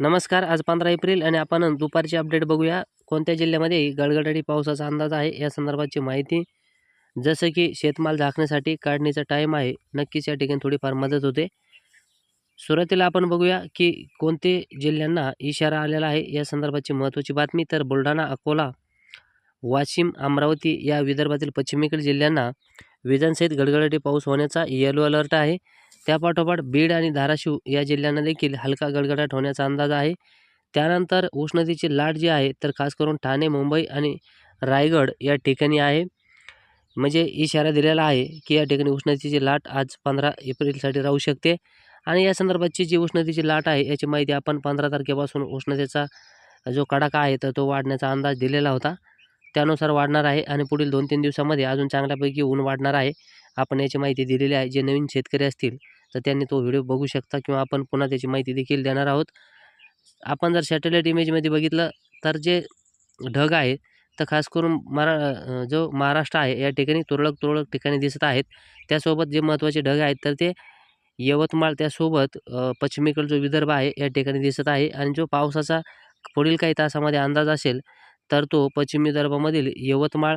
नमस्कार आज पंधरा एप्रिल आणि आपण दुपारची अपडेट बघूया. कोणत्या जिल्ह्यामध्ये गडगडाटी पावसाचा अंदाज आहे? या संदर्भाची माहिती. जसं की शेतमाल झाकण्यासाठी काढणीचा टाईम आहे. नक्कीच या ठिकाणी थोडीफार मदत होते. सुरुवातीला आपण बघूया की कोणते जिल्ह्यांना इशारा आलेला आहे? या संदर्भाची महत्त्वाची बातमी तर बुलढाणा अकोला वाशिम अमरावती या विदर्भातील पश्चिमेकडील जिल्ह्यांना विजांसहित गडगडाटी पाऊस होण्याचा येलो अलर्ट आहे. त्यापाठोपाठ बीड आणि धाराशिव या जिल्ह्यांना देखील हलका गडगडाट होण्याचा अंदाज आहे. त्यानंतर उष्णतेची लाट जी आहे तर खास करून ठाणे मुंबई आणि रायगड या ठिकाणी आहे. म्हणजे इशारा दिलेला आहे की या ठिकाणी उष्णतेची लाट आज पंधरा एप्रिलसाठी राहू शकते. आणि या संदर्भातची जी उष्णतेची लाट आहे याची माहिती आपण पंधरा तारखेपासून उष्णतेचा जो कडाका आहे तर तो वाढण्याचा अंदाज दिलेला होता. त्यानुसार वाढणार आहे आणि पुढील दोन तीन दिवसामध्ये अजून चांगल्यापैकी ऊन वाढणार आहे. आपण याची माहिती दिलेली आहे जे नवीन शेतकरी असतील. तर त्यांनी तो व्हिडिओ बघू शकता किंवा आपण पुन्हा त्याची माहिती देखील देणार आहोत. आपण जर सॅटेलाईट इमेजमध्ये बघितलं तर जे ढग आहे तर खास करून मरा जो महाराष्ट्र आहे या ठिकाणी तुरळक तुरळक ठिकाणी दिसत आहेत. त्यासोबत जे महत्त्वाचे ढग आहेत तर ते यवतमाळ त्यासोबत पश्चिमेकडील जो विदर्भ आहे या ठिकाणी दिसत आहे. आणि जो पावसाचा पुढील काही तासामध्ये अंदाज असेल तर तो पश्चिम विदर्भामधील यवतमाळ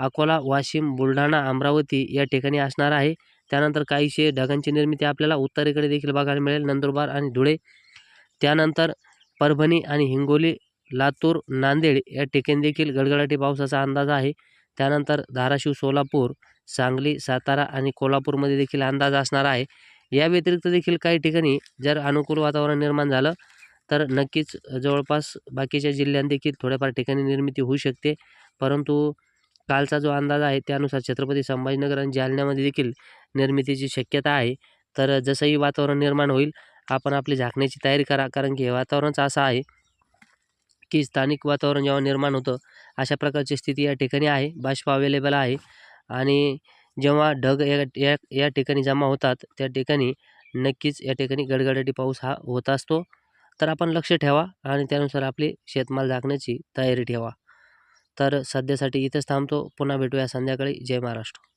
अकोला वाशिम बुलढाणा अमरावती या ठिकाणी असणार आहे. त्यानंतर काहीशे ढगांची निर्मिती आपल्याला उत्तरेकडे देखील बघायला मिळेल. नंदुरबार आणि धुळे. त्यानंतर परभणी आणि हिंगोली लातूर नांदेड या ठिकाणी देखील गडगडाटी पावसाचा अंदाज आहे. त्यानंतर धाराशिव सोलापूर सांगली सातारा आणि कोल्हापूरमध्ये देखील अंदाज असणार आहे. या व्यतिरिक्त देखील काही ठिकाणी जर अनुकूल वातावरण निर्माण झालं तर नक्कीच जवळपास बाकीच्या जिल्ह्यात देखील थोड्याफार ठिकाणी निर्मिती होऊ शकते. परंतु कालचा जो अंदाज आहे त्यानुसार छत्रपती संभाजीनगर आणि जालन्यामध्ये देखील निर्मितीची शक्यता आहे. तर जसंही वातावरण निर्माण होईल आपण आपली झाकण्याची तयारी करा. कारण की हे वातावरणच असं आहे की स्थानिक वातावरण जेव्हा निर्माण होतं अशा प्रकारची स्थिती या ठिकाणी आहे. बाष्प अवेलेबल आहे. आणि जेव्हा ढग या या या ठिकाणी जमा होतात त्या ठिकाणी नक्कीच या ठिकाणी गडगडाटी पाऊस हा होत असतो. तर आपण लक्ष ठेवा आणि त्यानुसार आपली शेतमाल झाकण्याची तयारी ठेवा. तर सध्यासाठी इथंच थांबतो. पुन्हा भेटूया संध्याकाळी. जय महाराष्ट्र.